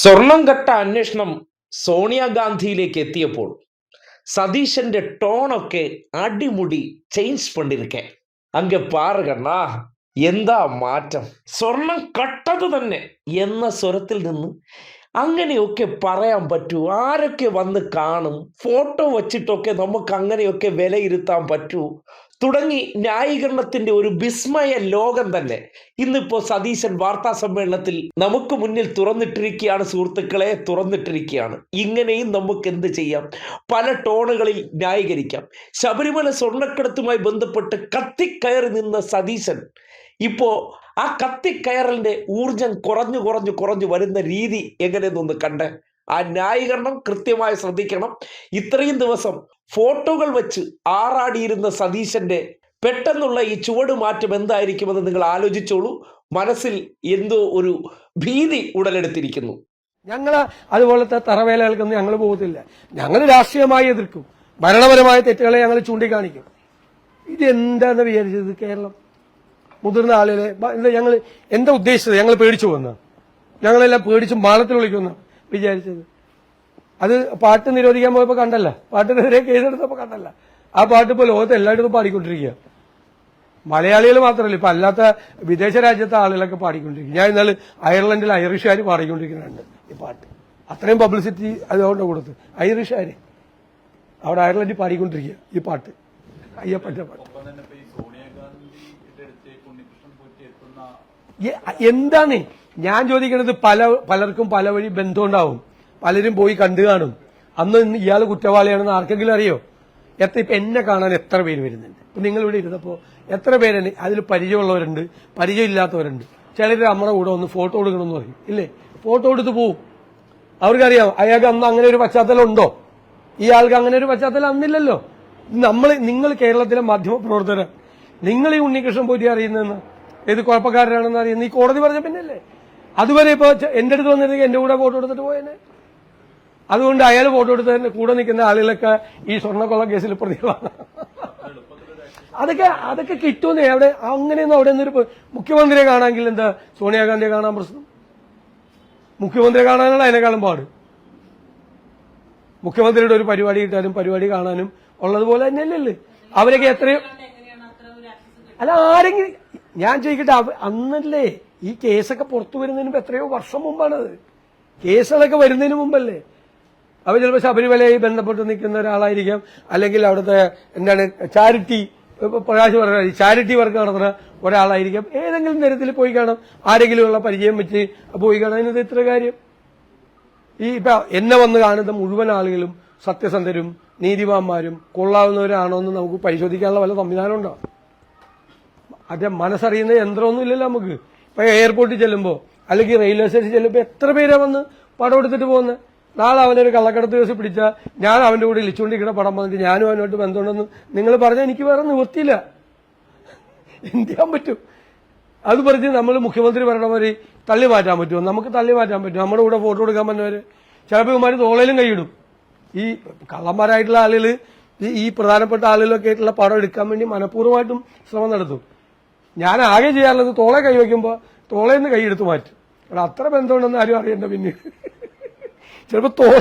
സ്വർണം കട്ട അന്വേഷണം സോണിയാഗാന്ധിയിലേക്ക് എത്തിയപ്പോൾ സതീശന്റെ ടോണൊക്കെ അടിമുടി ചേഞ്ച് പണ്ടിരിക്കെ. അങ്ങ് പാറുകണ്ണാ എന്താ മാറ്റം? സ്വർണം കട്ടത് തന്നെ എന്ന സ്വരത്തിൽ നിന്ന് അങ്ങനെയൊക്കെ പറയാൻ പറ്റൂ. ആരൊക്കെ വന്ന് കാണും? ഫോട്ടോ വച്ചിട്ടൊക്കെ നമുക്ക് അങ്ങനെയൊക്കെ വിലയിരുത്താൻ പറ്റൂ. തുടങ്ങി ന്യായീകരണത്തിന്റെ ഒരു വിസ്മയ ലോകം തന്നെ. ഇന്നിപ്പോ സതീശൻ വാർത്താ സമ്മേളനത്തിൽ നമുക്ക് മുന്നിൽ തുറന്നിട്ടിരിക്കുകയാണ് സുഹൃത്തുക്കളെ തുറന്നിട്ടിരിക്കുകയാണ്. ഇങ്ങനെയും നമുക്ക് എന്ത് ചെയ്യാം? പല ടോണുകളിൽ ന്യായീകരിക്കാം. ശബരിമല സ്വർണക്കടത്തുമായി ബന്ധപ്പെട്ട് കത്തിക്കയറി നിന്ന സതീശൻ ഇപ്പോ ആ കത്തിക്കയറലിന്റെ ഊർജം കുറഞ്ഞു കുറഞ്ഞു കുറഞ്ഞു വരുന്ന രീതി എങ്ങനെയെന്നൊന്ന് കണ്ട് ആ ന്യായീകരണം കൃത്യമായി ശ്രദ്ധിക്കണം. ഇത്രയും ദിവസം ഫോട്ടോകൾ വെച്ച് ആറാടിയിരുന്ന സതീശന്റെ പെട്ടെന്നുള്ള ഈ ചുവട് മാറ്റം എന്തായിരിക്കുമെന്ന് നിങ്ങൾ ആലോചിച്ചോളൂ. മനസ്സിൽ എന്തോ ഒരു ഭീതി ഉടലെടുത്തിരിക്കുന്നു. ഞങ്ങൾ അതുപോലത്തെ തറവേലകൾക്കൊന്നും ഞങ്ങൾ പോകത്തില്ല. ഞങ്ങൾ രാഷ്ട്രീയമായി എതിർക്കും. ഭരണപരമായ തെറ്റുകളെ ഞങ്ങൾ ചൂണ്ടിക്കാണിക്കും. ഇത് എന്താന്ന് വിചാരിച്ചത് കേരളം? മുതിർന്ന ആളുകളെ ഞങ്ങൾ എന്താ ഉദ്ദേശിച്ചത്? ഞങ്ങൾ പേടിച്ചു വന്ന് ഞങ്ങളെല്ലാം പേടിച്ച് മാളത്തിൽ വിളിക്കുന്നു? വിചാരിച്ചത്. അത് പാട്ട് നിരോധിക്കാൻ പോയപ്പോ കണ്ടല്ല. പാട്ടിനെതിരെ കേസെടുത്തപ്പോ കണ്ടല്ല. ആ പാട്ട് ഇപ്പോൾ ലോകത്ത് എല്ലായിടത്തും പാടിക്കൊണ്ടിരിക്കുക. മലയാളികൾ മാത്രമല്ല ഇപ്പൊ അല്ലാത്ത വിദേശ രാജ്യത്തെ ആളുകളൊക്കെ പാടിക്കൊണ്ടിരിക്കും ഞാൻ ഇന്നലെ അയർലൻഡിൽ ഐറിഷുകാർ പാടിക്കൊണ്ടിരിക്കുന്നുണ്ട് ഈ പാട്ട്. അത്രയും പബ്ലിസിറ്റി അതുകൊണ്ട് കൊടുത്ത്. ഐറിഷുകാർ അവിടെ അയർലൻഡിൽ പാടിക്കൊണ്ടിരിക്കുക ഈ പാട്ട്. അയ്യപ്പന്റെ പാട്ട്. എന്താണ്? ഞാൻ ചോദിക്കുന്നത് പല പലർക്കും പല വഴി ബന്ധമുണ്ടാവും. പലരും പോയി കണ്ടു കാണും. അന്ന് ഇയാൾ കുറ്റവാളിയാണെന്ന് ആർക്കെങ്കിലും അറിയോ? എത്ര ഇപ്പൊ എന്നെ കാണാൻ എത്ര പേര് വരുന്നുണ്ട്. ഇപ്പൊ നിങ്ങൾ ഇവിടെ ഇരുന്നപ്പോ എത്ര പേരാണ് അതിൽ പരിചയമുള്ളവരുണ്ട് പരിചയമില്ലാത്തവരുണ്ട്. ചിലർ നമ്മുടെ കൂടെ ഒന്ന് ഫോട്ടോ എടുക്കണമെന്ന് പറയും. ഇല്ലേ? ഫോട്ടോ എടുത്ത് പോവും. അവർക്കറിയാം അയാൾക്ക് അന്ന് അങ്ങനെ ഒരു പശ്ചാത്തലം ഉണ്ടോ? ഇയാൾക്ക് അങ്ങനെ ഒരു പശ്ചാത്തലം അന്നില്ലല്ലോ. നമ്മൾ നിങ്ങൾ കേരളത്തിലെ മാധ്യമ പ്രവർത്തകർ നിങ്ങൾ ഈ ഉണ്ണികൃഷ്ണൻ പോറ്റി അറിയുന്നതെന്ന്? ഏത് കുഴപ്പക്കാരനാണെന്ന് അറിയുന്നത് ഈ കോടതി പറഞ്ഞ പിന്നല്ലേ? അതുവരെ ഇപ്പൊ എന്റെ എന്റെ അടുത്ത് വന്നിരുന്നെങ്കിൽ എന്റെ കൂടെ വോട്ട് എടുത്തിട്ട് പോയേനെ. അതുകൊണ്ട് അയാൾ ഫോട്ടോ കൊടുത്തതിന് കൂടെ നിൽക്കുന്ന ആളുകളൊക്കെ ഈ സ്വർണക്കൊള്ള കേസിൽ പ്രതികളാണ്. അതൊക്കെ അതൊക്കെ കിട്ടുമെന്നേ. അവിടെ അങ്ങനെയൊന്നും അവിടെ നിന്നൊരു മുഖ്യമന്ത്രിയെ കാണാമെങ്കിൽ എന്താ? സോണിയാഗാന്ധിയെ കാണാൻ പ്രശ്നം. മുഖ്യമന്ത്രിയെ കാണാനാണ് അതിനേക്കാളും പാട്. മുഖ്യമന്ത്രിയുടെ ഒരു പരിപാടി കിട്ടാനും പരിപാടി കാണാനും ഉള്ളതുപോലെ തന്നെ തന്നെയല്ലേ അവരൊക്കെ എത്രയോ അല്ല ആരെങ്കിലും ഞാൻ ചോദിക്കട്ടെ അന്നല്ലേ ഈ കേസൊക്കെ പുറത്തു വരുന്നതിന് എത്രയോ വർഷം മുമ്പാണത്. കേസുകളൊക്കെ വരുന്നതിന് മുമ്പല്ലേ? അവർ ചിലപ്പോൾ ശബരിമലയിൽ ബന്ധപ്പെട്ട് നിൽക്കുന്ന ഒരാളായിരിക്കാം. അല്ലെങ്കിൽ അവിടുത്തെ എന്താണ് ചാരിറ്റി പ്രകാശ് പറഞ്ഞ ചാരിറ്റി വർക്ക് നടത്തുന്ന ഒരാളായിരിക്കാം. ഏതെങ്കിലും തരത്തിൽ പോയി കാണാം. ആരെങ്കിലും ഉള്ള പരിചയം വെച്ച് പോയി കാണാം. അതിനത് ഇത്ര കാര്യം? ഈ ഇപ്പൊ എന്നെ വന്ന് കാണുന്ന മുഴുവൻ ആളുകളും സത്യസന്ധരും നീതിമാന്മാരും കൊള്ളാവുന്നവരാണോ എന്ന് നമുക്ക് പരിശോധിക്കാനുള്ള വല്ല സംവിധാനം ഉണ്ടോ അതെ മനസ്സറിയുന്ന യന്ത്രമൊന്നും ഇല്ലല്ലോ നമുക്ക്. എയർപോർട്ടിൽ ചെല്ലുമ്പോ അല്ലെങ്കിൽ റെയിൽവേ സ്റ്റേഷനിൽ ചെല്ലുമ്പോ എത്ര പേരാ വന്ന് പടം എടുത്തിട്ട് പോകുന്നത് നാളെ അവനൊരു കള്ളക്കടത്ത് കേസ് പിടിച്ചാൽ ഞാൻ അവന്റെ കൂടെ ഇളിച്ചുകൊണ്ടിരിക്കുന്ന പടം വന്നിട്ട് ഞാനും അവനോട്ട് ബന്ധമുണ്ടെന്ന് നിങ്ങൾ പറഞ്ഞാൽ എനിക്ക് വേറെ നിവൃത്തിയില്ല. എന്ത് ചെയ്യാൻ പറ്റും? അത് പറഞ്ഞ് നമ്മൾ മുഖ്യമന്ത്രി പറയണവര് തള്ളി മാറ്റാൻ പറ്റുമോ? നമുക്ക് തള്ളി മാറ്റാൻ പറ്റും നമ്മുടെ കൂടെ ഫോട്ടോ എടുക്കാൻ പറ്റുന്നവര് ചിലപ്പോൾ ഇവന്മാർ തോളയിലും കൈയിടും. ഈ കള്ളന്മാരായിട്ടുള്ള ആളുകൾ ഈ പ്രധാനപ്പെട്ട ആളുകളൊക്കെ ആയിട്ടുള്ള പടം എടുക്കാൻ വേണ്ടി മനഃപൂർവമായിട്ടും ശ്രമം നടത്തും. ഞാൻ ആകെ ചെയ്യാറുള്ളത് തോളെ കൈവയ്ക്കുമ്പോൾ തോളയിൽ നിന്ന് കൈയെടുത്ത് മാറ്റും. എടാ അത്ര ബന്ധമുണ്ടെന്ന് ആരും അറിയണ്ട പിന്നീട് ചിലപ്പോൾ തോ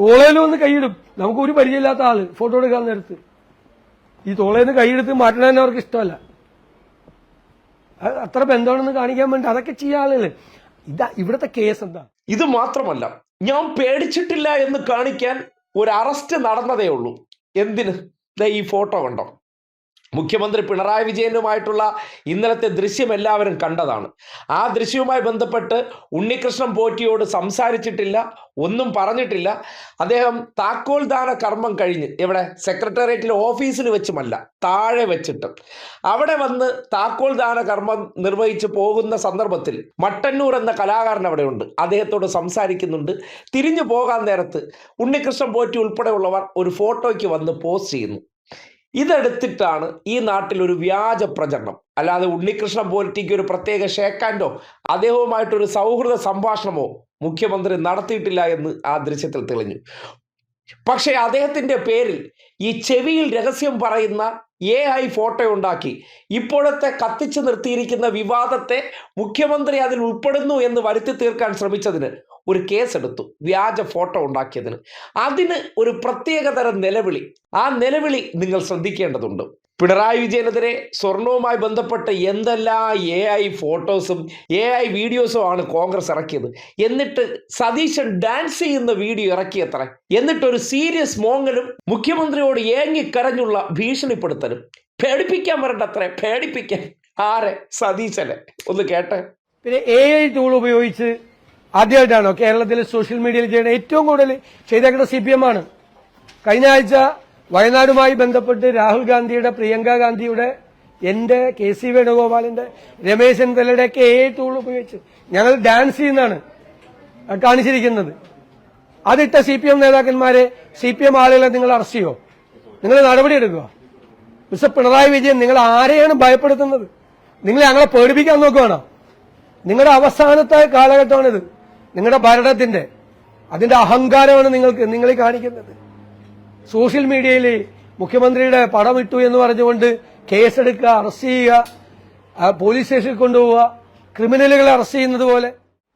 തോളയിലും ഒന്ന് കൈയിടും. നമുക്ക് ഒരു പരിചയമില്ലാത്ത ആൾ ഫോട്ടോ എടുക്കാൻ നേരത്ത്. ഈ തോളയിൽ നിന്ന് കൈയെടുത്ത് മാറ്റണതന്നെ അവർക്ക് ഇഷ്ടമല്ല. അത്ര ബന്ധമാണെന്ന് കാണിക്കാൻ വേണ്ടി അതൊക്കെ ചെയ്യാൻ ആളുകൾ ഇതാ ഇവിടുത്തെ കേസ് എന്താ? ഇത് മാത്രമല്ല ഞാൻ പേടിച്ചിട്ടില്ല എന്ന് കാണിക്കാൻ ഒരു അറസ്റ്റ് നടന്നതേ ഉള്ളൂ. എന്തിന്? ഈ ഫോട്ടോ കണ്ടോ? മുഖ്യമന്ത്രി പിണറായി വിജയനുമായിട്ടുള്ള ഇന്നലത്തെ ദൃശ്യം എല്ലാവരും കണ്ടതാണ്. ആ ദൃശ്യവുമായി ബന്ധപ്പെട്ട് ഉണ്ണികൃഷ്ണൻ പോറ്റിയോട് സംസാരിച്ചിട്ടില്ല ഒന്നും പറഞ്ഞിട്ടില്ല. അദ്ദേഹം താക്കോൽ ദാന കർമ്മം കഴിഞ്ഞ് ഇവിടെ സെക്രട്ടേറിയറ്റിലെ ഓഫീസിൽ വെച്ചുമല്ല താഴെ വെച്ചിട്ട്. അവിടെ വന്ന് താക്കോൽ ദാന കർമ്മം നിർവഹിച്ച് പോകുന്ന സന്ദർഭത്തിൽ മട്ടന്നൂർ എന്ന കലാകാരൻ അവിടെയുണ്ട് അദ്ദേഹത്തോട് സംസാരിക്കുന്നുണ്ട്. തിരിഞ്ഞു പോകാൻ നേരത്ത് ഉണ്ണികൃഷ്ണൻ പോറ്റി ഉൾപ്പെടെയുള്ളവർ ഒരു ഫോട്ടോയ്ക്ക് വന്ന് പോസ്റ്റ് ചെയ്യുന്നു. ഇതെടുത്തിട്ടാണ് ഈ നാട്ടിൽ ഒരു വ്യാജ പ്രചരണം. അല്ലാതെ ഉണ്ണികൃഷ്ണൻ പോലിറ്റിക്ക് ഒരു പ്രത്യേക ഷേക്കാൻഡോ അദ്ദേഹവുമായിട്ടൊരു സൗഹൃദ സംഭാഷണമോ മുഖ്യമന്ത്രി നടത്തിയിട്ടില്ല എന്ന് ആ ദൃശ്യത്തിൽ തെളിഞ്ഞു. പക്ഷേ അദ്ദേഹത്തിന്റെ പേരിൽ ഈ ചെവിയിൽ രഹസ്യം പറയുന്ന എ ഐ ഫോട്ടോ ഉണ്ടാക്കി. ഇപ്പോഴത്തെ കത്തിച്ചു നിർത്തിയിരിക്കുന്ന വിവാദത്തെ മുഖ്യമന്ത്രി അതിൽ ഉൾപ്പെടുന്നു എന്ന് വരുത്തി തീർക്കാൻ ശ്രമിച്ചതിന് ഒരു കേസെടുത്തു വ്യാജ ഫോട്ടോ ഉണ്ടാക്കിയതിന്. അതിന് ഒരു പ്രത്യേകതരം നിലവിളി. ആ നിലവിളി നിങ്ങൾ ശ്രദ്ധിക്കേണ്ടതുണ്ട്. പിണറായി വിജയനെതിരെ സ്വർണവുമായി ബന്ധപ്പെട്ട എന്തെല്ലാം എ ഐ ഫോട്ടോസും എ ഐ വീഡിയോസും ആണ് കോൺഗ്രസ് ഇറക്കിയത്. എന്നിട്ട് സതീശൻ ഡാൻസ് ചെയ്യുന്ന വീഡിയോ ഇറക്കിയത്ര. എന്നിട്ട് ഒരു സീരിയസ് മോങ്ങലും മുഖ്യമന്ത്രിയോട് ഏങ്ങിക്കരഞ്ഞുള്ള ഭീഷണിപ്പെടുത്തലും. പേടിപ്പിക്കാൻ വരണ്ട അത്ര പേടിപ്പിക്കാൻ. ആരെ? സതീശനെ. ഒന്ന് കേട്ടെ. പിന്നെ എ ഐ ടൂൾ ഉപയോഗിച്ച് ആദ്യമായിട്ടാണോ കേരളത്തിൽ സോഷ്യൽ മീഡിയയിൽ ചെയ്യുന്ന ഏറ്റവും കൂടുതൽ ചെയ്തേക്കുന്ന സി പി എം ആണ് കഴിഞ്ഞ ആഴ്ച വയനാടുമായി ബന്ധപ്പെട്ട് രാഹുൽ ഗാന്ധിയുടെ പ്രിയങ്ക ഗാന്ധിയുടെ എന്റെ കെ സി വേണുഗോപാലിന്റെ രമേശ് ചെന്നിത്തലയുടെ ഒക്കെ എ ടൂൾ ഉപയോഗിച്ച് ഞങ്ങൾ ഡാൻസ് ചെയ്യുന്നതാണ് കാണിച്ചിരിക്കുന്നത്. അതിട്ട സി പി എം നേതാക്കന്മാരെ സി പി എം ആളുകളെ നിങ്ങൾ അറസ്റ്റ് ചെയ്യോ? നിങ്ങൾ നടപടിയെടുക്കുക മിസ്റ്റർ പിണറായി വിജയൻ നിങ്ങൾ ആരെയാണ് ഭയപ്പെടുത്തുന്നത്? നിങ്ങൾ ഞങ്ങളെ പേടിപ്പിക്കാൻ നോക്കുകയാണോ നിങ്ങളുടെ അവസാനത്തെ കാലഘട്ടമാണിത്. നിങ്ങളുടെ ഭരണത്തിന്റെ അതിന്റെ അഹങ്കാരമാണ് നിങ്ങൾക്ക് നിങ്ങളെ കാണിക്കുന്നത്. സോഷ്യൽ മീഡിയയിൽ മുഖ്യമന്ത്രിയുടെ പടം ഇട്ടു എന്ന് പറഞ്ഞുകൊണ്ട് കേസെടുക്കുക അറസ്റ്റ് ചെയ്യുക പോലീസ് സ്റ്റേഷനിൽ കൊണ്ടുപോവുക ക്രിമിനലുകളെ അറസ്റ്റ് ചെയ്യുന്നത് പോലെ.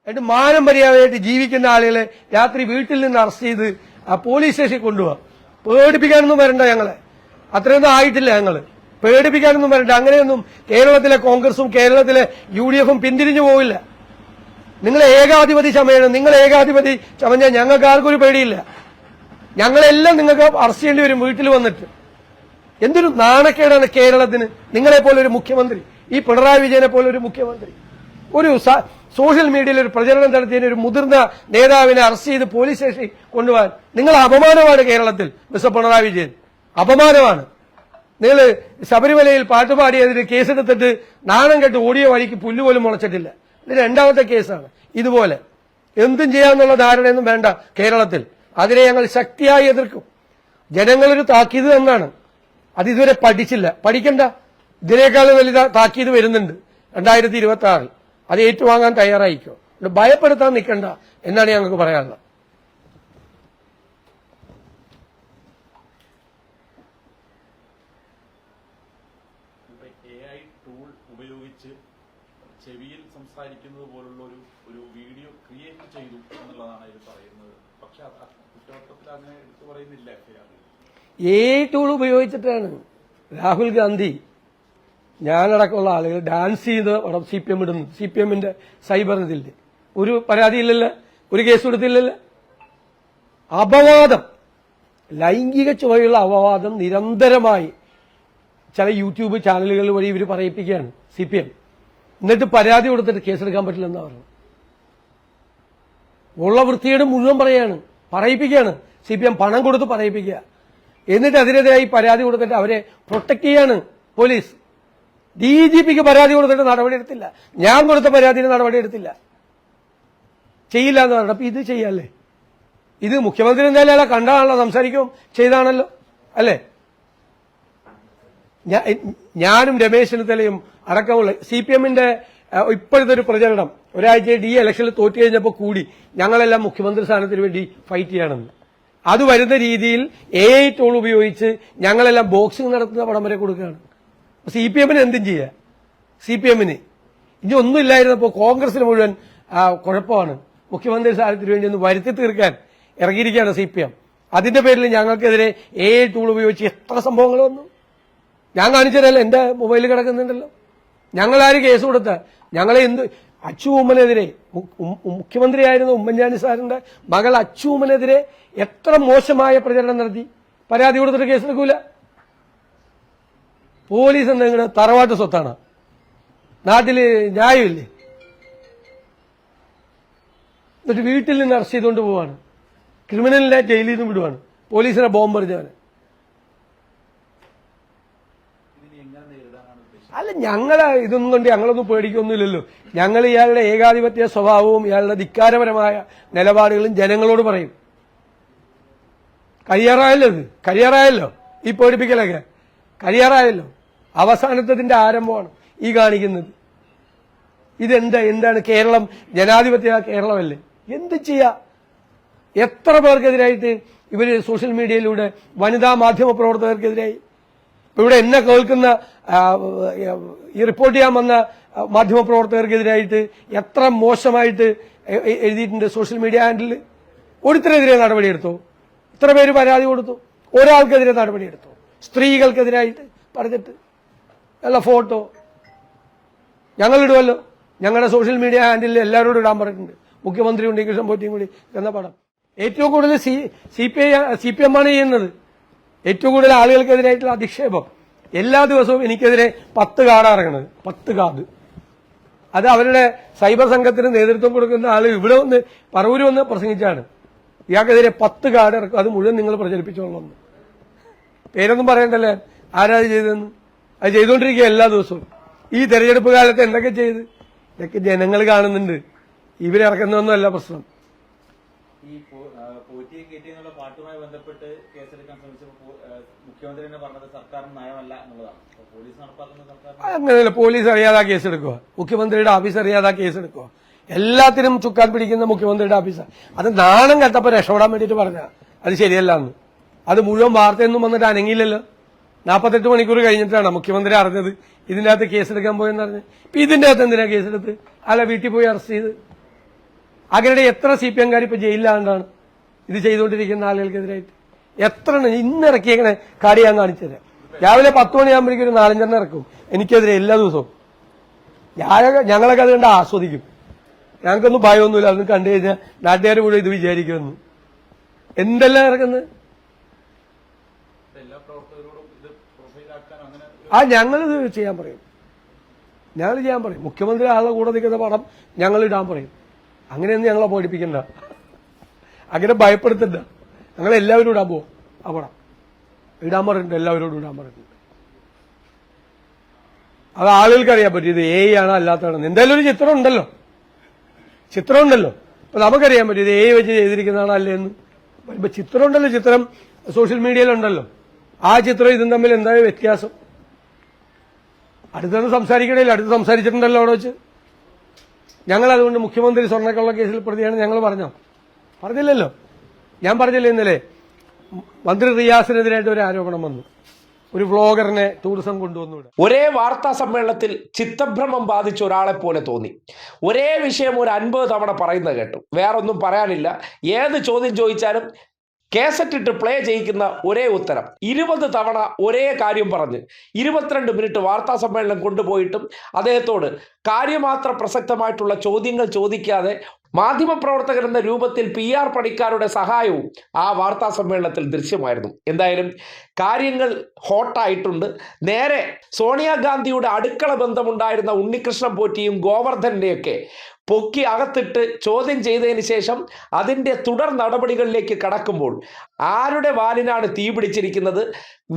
എന്നിട്ട് മാനം മര്യാദയായിട്ട് ജീവിക്കുന്ന ആളുകളെ രാത്രി വീട്ടിൽ നിന്ന് അറസ്റ്റ് ചെയ്ത് ആ പോലീസ് സ്റ്റേഷനിൽ കൊണ്ടുപോവുക. പേടിപ്പിക്കാനൊന്നും വരണ്ട ഞങ്ങളെ. അത്രയൊന്നും ആയിട്ടില്ല ഞങ്ങൾ പേടിപ്പിക്കാനൊന്നും വരണ്ട. അങ്ങനെയൊന്നും കേരളത്തിലെ കോൺഗ്രസും കേരളത്തിലെ യു ഡി എഫും പിന്തിരിഞ്ഞു പോവില്ല. നിങ്ങൾ ഏകാധിപതി ചമയണം. നിങ്ങൾ ഏകാധിപതി ചമഞ്ഞാൽ ഞങ്ങൾക്ക് ആർക്കും ഒരു പേടിയില്ല. ഞങ്ങളെല്ലാം നിങ്ങൾക്ക് അറസ്റ്റ് ചെയ്യേണ്ടി വരും വീട്ടിൽ വന്നിട്ട്. എന്തൊരു നാണക്കേടാണ് കേരളത്തിന്. നിങ്ങളെ പോലെ ഒരു മുഖ്യമന്ത്രി. ഈ പിണറായി വിജയനെ പോലെ ഒരു മുഖ്യമന്ത്രി. ഒരു സോഷ്യൽ മീഡിയയിൽ ഒരു പ്രചരണം നടത്തിയതിന് ഒരു മുതിർന്ന നേതാവിനെ അറസ്റ്റ് ചെയ്ത് പോലീസ് സ്റ്റേഷനിൽ കൊണ്ടുപോകാൻ. നിങ്ങൾ അപമാനമാണ് കേരളത്തിൽ മിസ്റ്റർ പിണറായി വിജയൻ. അപമാനമാണ്. നിങ്ങൾ ശബരിമലയിൽ പാട്ടുപാടിയതിന് കേസെടുത്തിട്ട് നാണം കെട്ട് ഓടിയ വഴിക്ക് പുല്ലുപോലും മുളച്ചിട്ടില്ല. ഇത് രണ്ടാമത്തെ കേസാണ്. ഇതുപോലെ. എന്തും ചെയ്യാമെന്നുള്ള ധാരണയൊന്നും വേണ്ട കേരളത്തിൽ. അതിനെ ഞങ്ങൾ ശക്തിയായി എതിർക്കും. ജനങ്ങളൊരു താക്കീത് എന്നാണ് അത് ഇതുവരെ പഠിച്ചില്ല. പഠിക്കണ്ട. ഇതിനേക്കാൾ വലിയ താക്കീത് വരുന്നുണ്ട്. രണ്ടായിരത്തി ഇരുപത്തി ആറിൽ. അത് ഏറ്റുവാങ്ങാൻ തയ്യാറായിക്കോ? ഭയപ്പെടുത്താൻ നിൽക്കണ്ട എന്നാണ് ഞങ്ങൾക്ക് പറയാനുള്ളത് ഇപ്പൊ എ ഐ ടൂൾ ഉപയോഗിച്ച് ചെവിയിൽ സംസാരിക്കുന്നത് പോലുള്ള ഒരു ഒരു വീഡിയോ ക്രിയേറ്റ് ചെയ്തു എന്നുള്ളതാണ് ഇത് പറയുന്നത് പക്ഷെ അത് ആ കുറ്റപത്രത്തിൽ അങ്ങനെ എടുത്തു പറയുന്നില്ല എഫ്ഐആറിൽ ഏ ടൂൾ ഉപയോഗിച്ചിട്ടാണ് രാഹുൽ ഗാന്ധി ഞാനടക്കമുള്ള ആളുകൾ ഡാൻസ് ചെയ്ത് അവിടെ സി പി എം ഇടുന്നു. സി പി എമ്മിന്റെ സൈബർ ഇതിൽ ഒരു പരാതിയില്ലല്ലോ ഒരു കേസ് കൊടുത്തില്ലല്ലോ? അപവാദം. ലൈംഗിക ചുവയുള്ള അപവാദം നിരന്തരമായി ചില യൂട്യൂബ് ചാനലുകൾ വഴി ഇവർ പറയിപ്പിക്കുകയാണ് സി പി എം എന്നിട്ട് പരാതി കൊടുത്തിട്ട് കേസെടുക്കാൻ പറ്റില്ലെന്നാണ് പറഞ്ഞത്. ഉള്ള വൃത്തിയുടെ മുഴുവൻ പറയാണ്. പറയിപ്പിക്കുകയാണ്. സി പി എം പണം കൊടുത്ത് പറയിപ്പിക്കുക. എന്നിട്ട് അതിനെതിരായി പരാതി കൊടുത്തിട്ട് അവരെ പ്രൊട്ടക്ട് ചെയ്യാണ് പോലീസ്. ഡി ജി പിക്ക് പരാതി കൊടുത്തിട്ട് നടപടിയെടുത്തില്ല ഞാൻ കൊടുത്ത പരാതിന് നടപടിയെടുത്തില്ല ചെയ്യില്ല എന്ന് പറഞ്ഞു അപ്പൊ ഇത് ചെയ്യാല്ലേ? ഇത് മുഖ്യമന്ത്രി എന്തായാലും കണ്ടാണല്ലോ സംസാരിക്കും ചെയ്താണല്ലോ അല്ലേ? ഞാനും രമേശ് ചെന്നിത്തലയും അടക്കമുള്ള സി പി എമ്മിന്റെ ഇപ്പോഴത്തെ ഒരു പ്രചരണം. ഒരാഴ്ച ഡി ഇലക്ഷനിൽ തോറ്റു കഴിഞ്ഞപ്പോൾ കൂടി ഞങ്ങളെല്ലാം മുഖ്യമന്ത്രി സ്ഥാനത്തിന് വേണ്ടി ഫൈറ്റ് ചെയ്യണമെന്ന്. അത് വരുന്ന രീതിയിൽ എ ഐ ടോൾ ഉപയോഗിച്ച് ഞങ്ങളെല്ലാം ബോക്സിംഗ് നടത്തുന്ന പടം വരെ കൊടുക്കുകയാണ്. സി പി എമ്മിന് എന്തും ചെയ്യുക സി പി എമ്മിന് ഇനി ഒന്നുമില്ലായിരുന്നപ്പോൾ കോൺഗ്രസിന് മുഴുവൻ കുഴപ്പമാണ്. മുഖ്യമന്ത്രി സ്ഥാനത്തിന് വേണ്ടി ഒന്ന് വരുത്തി തീർക്കാൻ ഇറങ്ങിയിരിക്കുകയാണ് സി പി എം അതിന്റെ പേരിൽ ഞങ്ങൾക്കെതിരെ എ ഐ ടൂൾ ഉപയോഗിച്ച് എത്ര സംഭവങ്ങൾ വന്നു? ഞാൻ കാണിച്ചതല്ല എന്റെ മൊബൈലിൽ കിടക്കുന്നുണ്ടല്ലോ. ഞങ്ങളാര് കേസ് കൊടുത്ത? ഞങ്ങളെ എന്ത്? അച്ചു ഉമ്മനെതിരെ മു- ഉം- ഉം- മുഖ്യമന്ത്രിയായിരുന്ന ഉമ്മൻചാണ്ടി സാറിന്റെ മകൾ അച്ചു ഉമ്മനെതിരെ എത്ര മോശമായ പ്രചരണം നടത്തി? പരാതി കൊടുത്തിട്ട് കേസെടുക്കൂല പോലീസ് എന്തെങ്കിലും തറവാട്ട് സ്വത്താണ്? നാട്ടിൽ ന്യായമില്ലേ? എന്നിട്ട് വീട്ടിൽ നിന്ന് അറസ്റ്റ് ചെയ്തുകൊണ്ട് പോവാണ്. ക്രിമിനലിനെ ജയിലിൽ നിന്ന് വിടുവാണ്. പോലീസിനെ ബോംബ് അല്ല ഞങ്ങളെ ഇതൊന്നും കൊണ്ട് ഞങ്ങളൊന്നും പേടിക്കൊന്നുമില്ലല്ലോ. ഞങ്ങൾ ഇയാളുടെ ഏകാധിപത്യ സ്വഭാവവും ഇയാളുടെ ധിക്കാരപരമായ നിലപാടുകളും ജനങ്ങളോട് പറയും. കരിയറായല്ലോ ഇത്. കരിയറായല്ലോ ഈ പേടിപ്പിക്കലൊക്കെ. കരിയറായല്ലോ. അവസാനത്തതിന്റെ ആരംഭമാണ് ഈ കാണിക്കുന്നത്. ഇതെന്താ എന്താണ് കേരളം? ജനാധിപത്യ കേരളമല്ലേ? എന്ത് ചെയ്യാ? എത്ര പേർക്കെതിരായിട്ട് ഇവർ സോഷ്യൽ മീഡിയയിലൂടെ വനിതാ മാധ്യമ പ്രവർത്തകർക്കെതിരായി ഇവിടെ എന്നെ കേൾക്കുന്ന ഈ റിപ്പോർട്ട് ചെയ്യാൻ വന്ന മാധ്യമ പ്രവർത്തകർക്കെതിരായിട്ട് എത്ര മോശമായിട്ട് എഴുതിയിട്ടുണ്ട് സോഷ്യൽ മീഡിയ ഹാൻഡിൽ ഒരുത്തരെതിരെ നടപടിയെടുത്തു. ഇത്ര പേര് പരാതി കൊടുത്തു. ഒരാൾക്കെതിരെ നടപടിയെടുത്തു. സ്ത്രീകൾക്കെതിരായിട്ട് പറഞ്ഞിട്ട്. അല്ല ഫോട്ടോ. ഞങ്ങളിടുമല്ലോ ഞങ്ങളുടെ സോഷ്യൽ മീഡിയ ഹാൻഡിൽ എല്ലാവരോടും ഇടാൻ പറഞ്ഞിട്ടുണ്ട്. മുഖ്യമന്ത്രി ഉണ്ണികൃഷ്ണൻ പോറ്റിയും കൂടി എന്ന പടം. ഏറ്റവും കൂടുതൽ C P I C P M ആണ് ചെയ്യുന്നത്. ഏറ്റവും കൂടുതൽ ആളുകൾക്കെതിരായിട്ടുള്ള അധിക്ഷേപം. എല്ലാ ദിവസവും എനിക്കെതിരെ പത്ത് കാർഡ് ഇറങ്ങണത് പത്ത് കാർഡ്. അത് അവരുടെ സൈബർ സംഘത്തിന് നേതൃത്വം കൊടുക്കുന്ന ആൾ ഇവിടെ വന്ന് പറവൂര് വന്ന് പ്രസംഗിച്ചാണ്. ഇയാൾക്കെതിരെ പത്ത് കാർഡ് ഇറക്കും. അത് മുഴുവൻ നിങ്ങൾ പ്രചരിപ്പിച്ചോളണം. പേരൊന്നും പറയണ്ടല്ലേ? ആരാ ചെയ്തതെന്ന്? അത് ചെയ്തുകൊണ്ടിരിക്കുക എല്ലാ ദിവസവും. ഈ തെരഞ്ഞെടുപ്പ് കാലത്ത് എന്തൊക്കെ ചെയ്ത്? ഇതൊക്കെ ജനങ്ങൾ കാണുന്നുണ്ട്. ഇവരിറക്കുന്നതൊന്നുമല്ല പ്രശ്നം ഈ പോ- ആ, പോറ്റിയെ കയറ്റി എന്നുള്ള പാട്ടുമായി ബന്ധപ്പെട്ട് കേസെടുക്കാൻ ശ്രമിച്ചപ്പോൾ പോ- ആ, മുഖ്യമന്ത്രി പറഞ്ഞത് സർക്കാരിന് നയമല്ല എന്നുള്ളതാണ്. പോലീസ് നടപ്പാക്കുന്ന സർക്കാർ അങ്ങനെയല്ല പോലീസ് അറിയാതെ കേസ് എടുക്കുക മുഖ്യമന്ത്രിയുടെ ഓഫീസ് അറിയാതെ കേസ് എടുക്കുക എല്ലാത്തിനും ചുക്കാൻ പിടിക്കുന്ന മുഖ്യമന്ത്രിയുടെ ഓഫീസ് അത് നാണം കെട്ടപ്പോൾ രക്ഷപ്പെടാൻ വേണ്ടിയിട്ട് പറഞ്ഞ അത് ശരിയല്ല എന്ന് അത് മുഴുവൻ വാർത്തയൊന്നും വന്നിട്ട് അനങ്ങിയില്ലല്ലോ. നാൽപ്പത്തെട്ട് മണിക്കൂർ കഴിഞ്ഞിട്ടാണ് മുഖ്യമന്ത്രി അറിഞ്ഞത്. ഇതിന്റെ അകത്ത് കേസെടുക്കാൻ പോയെന്ന് പറഞ്ഞ് ഇപ്പൊ ഇതിന്റെ അകത്ത് എന്തിനാ കേസെടുത്ത് അല്ല വീട്ടിൽ പോയി അറസ്റ്റ് ചെയ്ത്. അങ്ങനെ എത്ര സി പി എംകാർ ഇപ്പൊ ജയിലിലാണ്ടാണ് ഇത് ചെയ്തുകൊണ്ടിരിക്കുന്ന ആളുകൾക്കെതിരായിട്ട്? എത്ര ഇന്നിറക്കി ഇന്ന് ഇറക്കിയേക്കണേ കാടി ഞാൻ കാണിച്ചുതരാം രാവിലെ പത്ത് മണിയാകുമ്പോഴേക്കും ഒരു നാലഞ്ചെണ്ണം ഇറക്കും. എനിക്കെതിരെ എല്ലാ ദിവസവും. ഞാൻ ഞങ്ങളൊക്കെ അത് കണ്ട് ആസ്വദിക്കും. ഞങ്ങൾക്കൊന്നും ഭയമൊന്നുമില്ല. അതൊന്നും കണ്ടു കഴിഞ്ഞാൽ നാട്ടുകാർ കൂടെ ഇത് വിചാരിക്കുമെന്ന്. എന്തെല്ലാം ഇറക്കുന്നത്? ആ ഞങ്ങളിത് ചെയ്യാൻ പറയും. ഞങ്ങൾ ചെയ്യാൻ പറയും. മുഖ്യമന്ത്രി ആളുടെ കൂടെ നിൽക്കുന്ന പടം ഞങ്ങൾ ഇടാൻ പറയും. അങ്ങനെയൊന്നും ഞങ്ങളെ പേടിപ്പിക്കണ്ട. അങ്ങനെ ഭയപ്പെടുത്തണ്ട. ഞങ്ങൾ എല്ലാവരും ഇടാൻ പോവാം. പടം. ഇടാൻ പറഞ്ഞിട്ടുണ്ട് എല്ലാവരോടും ഇടാൻ പറഞ്ഞിട്ടുണ്ട്. അത് ആളുകൾക്ക് അറിയാൻ പറ്റും ഇത് എ ആണോ അല്ലാത്തതാണോ. എന്തായാലും ഒരു ചിത്രം ഉണ്ടല്ലോ. ചിത്രം ഉണ്ടല്ലോ. അപ്പൊ നമുക്കറിയാൻ പറ്റും ഇത് എ വെച്ച് ചെയ്തിരിക്കുന്നതാണോ അല്ലേ എന്ന്. ഇപ്പൊ ചിത്രം ഉണ്ടല്ലോ ചിത്രം സോഷ്യൽ മീഡിയയിലുണ്ടല്ലോ ആ ചിത്രം ഇതും തമ്മിൽ എന്താ വ്യത്യാസം? അടുത്തൊന്നും സംസാരിക്കണില്ല അടുത്ത് സംസാരിച്ചിട്ടുണ്ടല്ലോ അവിടെ വെച്ച്. ഞങ്ങൾ അതുകൊണ്ട് മുഖ്യമന്ത്രി സ്വർണക്കള്ള കേസിൽ പ്രതിയാണ് ഞങ്ങൾ പറഞ്ഞോ? പറഞ്ഞില്ലല്ലോ. ഞാൻ പറഞ്ഞില്ലേ ഇന്നലെ? മന്ത്രി റിയാസിനെതിരായിട്ട് ഒരു ആരോപണം വന്നു. ഒരു വ്ളോഗറിനെ ടൂറിസം കൊണ്ടുവന്നു ഒരേ വാർത്താ സമ്മേളനത്തിൽ ചിത്തഭ്രമം ബാധിച്ച ഒരാളെ പോലെ തോന്നി. ഒരേ വിഷയം ഒരു അൻപത് തവണ പറയുന്നത് കേട്ടു. വേറൊന്നും പറയാനില്ല. ഏത് ചോദ്യം ചോദിച്ചാലും കേസറ്റ് ഇട്ട് പ്ലേ ചെയ്യിക്കുന്ന ഒരേ ഉത്തരം. ഇരുപത് തവണ ഒരേ കാര്യം പറഞ്ഞ്. ഇരുപത്തിരണ്ട് മിനിറ്റ് വാർത്താ സമ്മേളനം കൊണ്ടുപോയിട്ടും അദ്ദേഹത്തോട് കാര്യമാത്ര പ്രസക്തമായിട്ടുള്ള ചോദ്യങ്ങൾ ചോദിക്കാതെ മാധ്യമപ്രവർത്തകർ എന്ന രൂപത്തിൽ പി ആർ പണിക്കാരുടെ സഹായവും ആ വാർത്താ സമ്മേളനത്തിൽ ദൃശ്യമായിരുന്നു. എന്തായാലും കാര്യങ്ങൾ ഹോട്ടായിട്ടുണ്ട് നേരെ സോണിയാഗാന്ധിയുടെ അടുക്കള ബന്ധമുണ്ടായിരുന്ന ഉണ്ണികൃഷ്ണൻ പോറ്റിയും ഗോവർദ്ധന്റെയൊക്കെ പൊക്കി അകത്തിട്ട് ചോദ്യം ചെയ്തതിന് ശേഷം അതിന്റെ തുടർ നടപടികളിലേക്ക് കടക്കുമ്പോൾ ആരുടെ വാലിനാണ് തീ പിടിച്ചിരിക്കുന്നത്?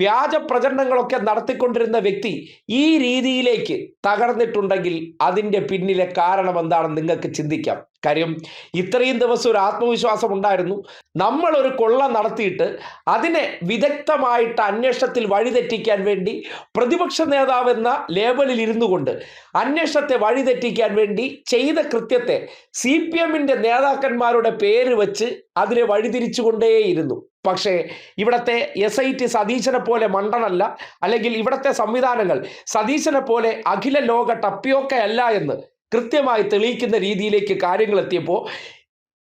വ്യാജ പ്രചരണങ്ങളൊക്കെ നടത്തിക്കൊണ്ടിരുന്ന വ്യക്തി ഈ രീതിയിലേക്ക് തകർന്നിട്ടുണ്ടെങ്കിൽ അതിന്റെ പിന്നിലെ കാരണം എന്താണെന്ന് നിങ്ങൾക്ക് ചിന്തിക്കാം. കാര്യം ഇത്രയും ദിവസം ഒരു ആത്മവിശ്വാസം ഉണ്ടായിരുന്നു. നമ്മൾ ഒരു കൊള്ള നടത്തിയിട്ട് അതിനെ വിദഗ്ധമായിട്ട് അന്വേഷണത്തിൽ വഴിതെറ്റിക്കാൻ വേണ്ടി പ്രതിപക്ഷ നേതാവ് എന്ന ലേബലിൽ ഇരുന്നു കൊണ്ട് അന്വേഷണത്തെ വഴിതെറ്റിക്കാൻ വേണ്ടി ചെയ്ത കൃത്യത്തെ സി പി എമ്മിന്റെ നേതാക്കന്മാരുടെ പേര് വെച്ച് അതിനെ വഴിതിരിച്ചുകൊണ്ടേയിരുന്നു പക്ഷേ ഇവിടത്തെ എസ് ഐ ടി സതീശനെ പോലെ മണ്ടനല്ല അല്ലെങ്കിൽ ഇവിടത്തെ സംവിധാനങ്ങൾ സതീശനെ പോലെ അഖില ലോക ടപ്പിയൊക്കെ എന്ന് കൃത്യമായി തെളിയിക്കുന്ന രീതിയിലേക്ക് കാര്യങ്ങൾ എത്തിയപ്പോൾ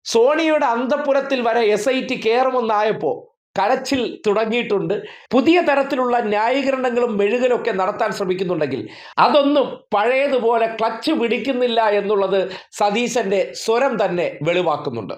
സോണിയുടെ അന്തപുരത്തിൽ വരെ എസ് ഐ ടി കയറുമെന്നായപ്പോൾ കരച്ചിൽ തുടങ്ങിയിട്ടുണ്ട്. പുതിയ തരത്തിലുള്ള ന്യായീകരണങ്ങളും മെഴുകലൊക്കെ നടത്താൻ ശ്രമിക്കുന്നുണ്ടെങ്കിൽ അതൊന്നും പഴയതുപോലെ ക്ലച്ച് പിടിക്കുന്നില്ല എന്നുള്ളത് സതീശന്റെ സ്വരം തന്നെ വെളിവാക്കുന്നുണ്ട്.